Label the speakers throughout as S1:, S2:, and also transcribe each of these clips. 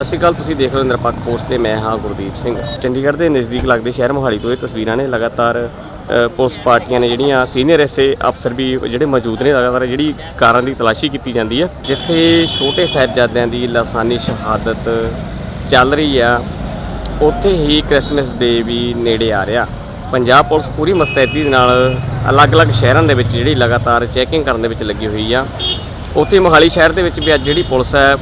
S1: ਸਤਿ ਸ਼੍ਰੀ ਅਕਾਲ ਤੁਸੀਂ ਦੇਖ ਰਹੇ ਹੋ ਨਿਰਪੱਖ ਪੋਸਟ ਤੇ ਮੈਂ ਹਾਂ ਗੁਰਦੀਪ ਸਿੰਘ। ਚੰਡੀਗੜ੍ਹ ਦੇ ਨਜ਼ਦੀਕ ਲੱਗਦੇ ਸ਼ਹਿਰ ਮੋਹਾਲੀ ਤੋਂ ਇਹ ਤਸਵੀਰਾਂ ਨੇ ਲਗਾਤਾਰ ਅ, ਪੁਲਿਸ ਪਾਰਟੀਆਂ ਨੇ ਜਿਹੜੀਆਂ ਸੀਨੀਅਰ ਐਸਏ ਅਫਸਰ ਵੀ ਜਿਹੜੇ ਮੌਜੂਦ ਨੇ ਲਗਾਤਾਰ ਜਿਹੜੀ ਕਾਰਾਂ ਦੀ ਤਲਾਸ਼ੀ ਕੀਤੀ ਜਾਂਦੀ ਹੈ। ਜਿੱਥੇ ਛੋਟੇ ਸਾਹਿਬਜ਼ਾਦਿਆਂ ਦੀ ਲਾਸਾਨੀ ਸ਼ਹਾਦਤ ਚੱਲ ਰਹੀ ਆ ਉੱਥੇ ਹੀ ਕ੍ਰਿਸਮਸ ਡੇ ਵੀ ਨੇੜੇ ਆ ਰਿਹਾ। ਪੰਜਾਬ ਪੁਲਿਸ ਪੂਰੀ ਮਸਤੈਦੀ ਦੇ ਨਾਲ ਅਲੱਗ-ਅਲੱਗ ਸ਼ਹਿਰਾਂ ਦੇ ਵਿੱਚ ਜਿਹੜੀ ਲਗਾਤਾਰ ਚੈਕਿੰਗ ਕਰਨ ਦੇ ਵਿੱਚ ਲੱਗੀ ਹੋਈ ਆ। ਉੱਥੇ ਮੋਹਾਲੀ ਸ਼ਹਿਰ ਦੇ ਵਿੱਚ ਵੀ ਅੱਜ ਜਿਹੜੀ ਪੁਲਿਸ ਹੈ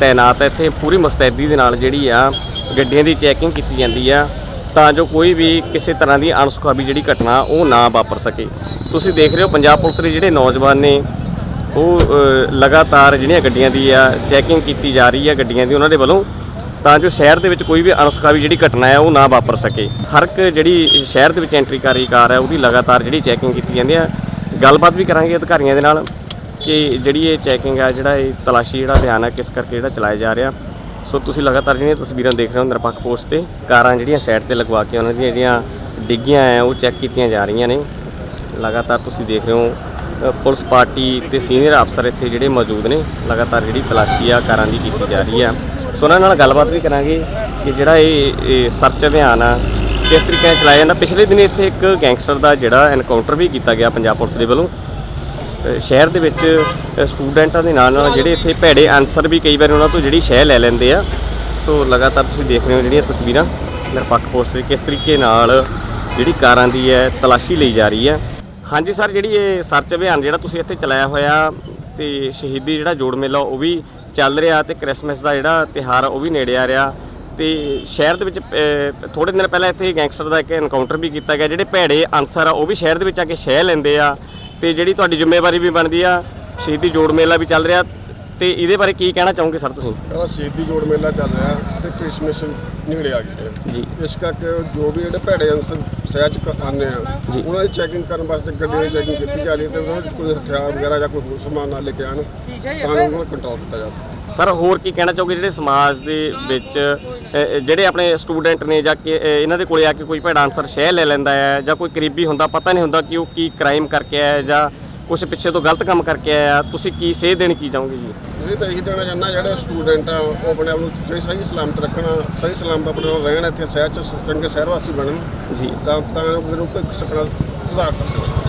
S1: ਤਾਇਨਾਤ ਹੈ। ਇੱਥੇ ਪੂਰੀ ਮਸਤੈਦੀ ਦੇ ਨਾਲ ਜਿਹੜੀ ਆ, ਗੱਡੀਆਂ ਦੀ ਚੈਕਿੰਗ ਕੀਤੀ ਜਾਂਦੀ ਆ। ਤਾਂ ਜੋ ਕੋਈ ਵੀ ਕਿਸੇ ਤਰ੍ਹਾਂ ਦੀ ਅਣਸੁਖਾਵੀ ਜਿਹੜੀ ਘਟਨਾ ਉਹ ਨਾ ਵਾਪਰ ਸਕੇ। ਤੁਸੀਂ ਦੇਖ ਰਹੇ ਹੋ, ਪੰਜਾਬ ਪੁਲਿਸ ਦੇ ਜਿਹੜੇ ਨੌਜਵਾਨ ਨੇ, ਉਹ ਲਗਾਤਾਰ ਜਿਹੜੀਆਂ ਗੱਡੀਆਂ ਦੀ ਆ ਚੈਕਿੰਗ ਕੀਤੀ ਜਾ ਰਹੀ ਆ ਗੱਡੀਆਂ ਦੀ ਉਹਨਾਂ ਦੇ ਵੱਲੋਂ। ਤਾਂ ਜੋ ਸ਼ਹਿਰ ਦੇ ਵਿੱਚ ਕੋਈ ਵੀ ਅਣਸੁਖਾਵੀ ਜਿਹੜੀ ਘਟਨਾ ਹੈ ਉਹ ਨਾ ਵਾਪਰ ਸਕੇ। ਹਰ ਇੱਕ ਜਿਹੜੀ ਸ਼ਹਿਰ ਦੇ ਵਿੱਚ ਐਂਟਰੀ ਕਰ ਰਹੀ ਕਾਰ ਹੈ ਉਹਦੀ ਲਗਾਤਾਰ ਜਿਹੜੀ ਚੈਕਿੰਗ ਕੀਤੀ ਜਾਂਦੀ ਆ। ਗੱਲਬਾਤ ਵੀ ਕਰਾਂਗੇ ਅਧਿਕਾਰੀਆਂ ਦੇ ਨਾਲ। ਕਿ ਜਿਹੜੀ ਇਹ ਚੈਕਿੰਗ ਆ, ਜਿਹੜਾ ਇਹ ਤਲਾਸ਼ੀ, ਜਿਹੜਾ ਅਭਿਆਨ ਆ, ਕਿਸ ਕਰਕੇ ਜਿਹੜਾ ਚਲਾਇਆ ਜਾ ਰਿਹਾ। ਸੋ ਤੁਸੀਂ ਲਗਾਤਾਰ ਜਿਹੜੀਆਂ ਤਸਵੀਰਾਂ ਦੇਖ ਰਹੇ ਹੋ ਨਿਰਪੱਖ ਪੋਸਟ ਤੇ, ਕਾਰਾਂ ਜਿਹੜੀਆਂ ਸਾਈਡ ਤੇ ਲਗਵਾ ਕੇ ਉਹਨਾਂ ਦੀਆਂ ਜਿਹੜੀਆਂ ਡਿੱਗੀਆਂ ਆ, ਉਹ ਚੈੱਕ ਕੀਤੀਆਂ ਜਾ ਰਹੀਆਂ ਨੇ। ਲਗਾਤਾਰ ਤੁਸੀਂ ਦੇਖ ਰਹੇ ਹੋ ਪੁਲਿਸ ਪਾਰਟੀ ਤੇ ਸੀਨੀਅਰ ਅਫਸਰ ਇੱਥੇ ਜਿਹੜੇ ਮੌਜੂਦ ਨੇ, ਲਗਾਤਾਰ ਜਿਹੜੀ ਤਲਾਸ਼ੀ ਆ, ਕਾਰਾਂ ਦੀ ਕੀਤੀ ਜਾ ਰਹੀ ਆ। ਸੋ ਉਹਨਾਂ ਨਾਲ ਗੱਲਬਾਤ ਵੀ ਕਰਾਂਗੇ ਕਿ ਜਿਹੜਾ ਇਹ ਇਹ ਸਰਚ ਅਭਿਆਨ ਆ, ਕਿਸ ਤਰੀਕੇ ਨਾਲ ਚਲਾਇਆ ਜਾਂਦਾ। ਪਿਛਲੇ ਦਿਨ ਇੱਥੇ ਇੱਕ ਗੈਂਗਸਟਰ ਦਾ ਜਿਹੜਾ ਐਨਕਾਊਂਟਰ ਵੀ ਕੀਤਾ ਗਿਆ ਪੰਜਾਬ ਪੁਲਿਸ ਦੇ ਵੱਲੋਂ। ਸ਼ਹਿਰ ਦੇ ਵਿੱਚ ਸਟੂਡੈਂਟਾਂ ਦੇ ਨਾਲ ਨਾਲ ਜਿਹੜੇ ਇੱਥੇ ਭੈੜੇ ਅਨਸਰ ਵੀ ਕਈ ਵਾਰ ਉਹਨਾਂ ਤੋਂ ਜਿਹੜੀ ਸ਼ਹਿ ਲੈ ਲੈਂਦੇ ਆ। ਸੋ ਲਗਾਤਾਰ ਤੁਸੀਂ ਦੇਖ ਰਹੇ ਹੋ ਜਿਹੜੀਆਂ ਤਸਵੀਰਾਂ ਨਿਰਪੱਖ ਪੋਸਟ ਤੇ ਕਿਸ ਤਰੀਕੇ ਨਾਲ ਜਿਹੜੀ ਕਾਰਾਂ ਦੀ ਹੈ ਤਲਾਸ਼ੀ ਲਈ ਜਾ ਰਹੀ ਹੈ। ਹਾਂਜੀ ਸਰ ਜਿਹੜੀ ਇਹ ਸਰਚ ਅਭਿਆਨ ਜਿਹੜਾ ਤੁਸੀਂ ਇੱਥੇ ਚਲਾਇਆ ਹੋਇਆ ਤੇ ਸ਼ਹੀਦੀ ਜਿਹੜਾ ਜੋੜ ਮੇਲਾ ਉਹ ਵੀ ਚੱਲ ਰਿਹਾ ਤੇ ਕ੍ਰਿਸਮਸ ਦਾ ਜਿਹੜਾ ਤਿਹਾਰ ਉਹ ਵੀ ਨੇੜੇ ਆ ਰਿਹਾ। ਤੇ ਸ਼ਹਿਰ ਦੇ ਵਿੱਚ ਅ, ਥੋੜੇ ਦਿਨ ਪਹਿਲਾਂ ਇੱਥੇ ਗੈਂਗਸਟਰ ਦਾ ਇੱਕ ਐਨਕਾਊਂਟਰ ਵੀ ਕੀਤਾ ਗਿਆ ਜਿਹੜੇ ਭੈੜੇ ਅਨਸਰ ਆ ਉਹ ਵੀ ਸ਼ਹਿਰ ਦੇ ਵਿੱਚ ਆ ਕੇ ਸ਼ਹਿ ਲੈਂਦੇ ਆ। ਤੇ ਜਿਹੜੀ ਤੁਹਾਡੀ ਜ਼ਿੰਮੇਵਾਰੀ ਵੀ ਬਣਦੀ ਆ ਸ਼ਹੀਦੀ ਜੋੜ ਮੇਲਾ ਵੀ ਚੱਲ ਰਿਹਾ। ਤੇ ਇਹਦੇ ਬਾਰੇ ਕੀ ਕਹਿਣਾ ਚਾਹੋਗੇ ਸਰ ਤੁਸੀਂ?
S2: ਕਹਿੰਦਾ ਸ਼ਹੀਦੀ ਜੋੜ ਮੇਲਾ ਚੱਲ ਰਿਹਾ ਤੇ ਕ੍ਰਿਸਮਸ ਨੇੜੇ ਆ ਗਈ ਹੈ।
S1: ਜੀ।
S2: ਇਸ ਕਰਕੇ ਜੋ ਵੀ ਜਿਹੜੇ ਭੈੜੇ ਅੰਸਰ ਸਹਿਜ ਆਉਂਦੇ ਆ
S1: ਜੀ।
S2: ਉਹਨਾਂ ਦੀ ਚੈਕਿੰਗ ਕਰਨ ਵਾਸਤੇ ਗੱਡੀਆਂ ਦੀ ਚੈਕਿੰਗ ਕੀਤੀ ਜਾ ਰਹੀ ਹੈ ਤੇ ਉਹਨਾਂ ਵਿੱਚ ਕੋਈ ਹਥਿਆਰ ਵਗੈਰਾ ਜਾਂ ਕੋਈ ਹੋਰ ਸਮਾਨ ਨਾ ਲੈ ਕੇ ਆਉਣ ਤਾਂ ਉਹਨਾਂ ਨੂੰ ਕੰਟਰੋਲ ਕੀਤਾ ਜਾਵੇ
S1: ਸਰ ਹੋਰ ਕੀ ਕਹਿਣਾ ਚਾਹੋਗੇ ਜਿਹੜੇ ਸਮਾਜ ਦੇ ਵਿੱਚ ਜਿਹੜੇ ਆਪਣੇ ਸਟੂਡੈਂਟ ਨੇ ਜਾਂ ਕਿ ਇਹਨਾਂ ਦੇ ਕੋਲੇ ਆ ਕੇ ਕੋਈ ਭੈੜਾ ਆਨਸਰ ਸ਼ਹਿ ਲੈ ਲੈਂਦਾ ਹੈ ਜਾਂ ਕੋਈ ਕਰੀਬੀ ਹੁੰਦਾ ਪਤਾ ਨਹੀਂ ਹੁੰਦਾ ਕਿ ਉਹ ਕੀ ਕ੍ਰਾਈਮ ਕਰਕੇ ਆਇਆ ਹੈ ਜਾਂ ਕੁਝ ਪਿੱਛੇ ਤੋਂ ਗਲਤ ਕੰਮ ਕਰਕੇ ਆਇਆ। ਤੁਸੀਂ ਕੀ ਸੇਧ ਦੇਣੀ ਕੀ ਚਾਹੋਗੇ ਜੀ?
S2: ਅਸੀਂ ਤਾਂ ਇਹੀ ਦੇਣਾ ਚਾਹੁੰਦਾ ਜਿਹੜੇ ਸਟੂਡੈਂਟ ਆ ਉਹ ਆਪਣੇ ਆਪ ਨੂੰ ਜੇ ਸਹੀ ਸਲਾਮਤ ਰੱਖਣਾ ਸਹੀ ਸਲਾਮਤ ਆਪਣੇ ਨਾਲ ਰਹਿਣ ਇੱਥੇ ਸ਼ਹਿਰ ਚ ਚੰਗੇ ਸ਼ਹਿਰ ਵਾਸੀ ਬਣਨ
S1: ਜੀ।
S2: ਤਾਂ ਤਾਂ ਉਹ ਕੋਈ ਸੁਧਾਰ ਕਰ ਸਕਣ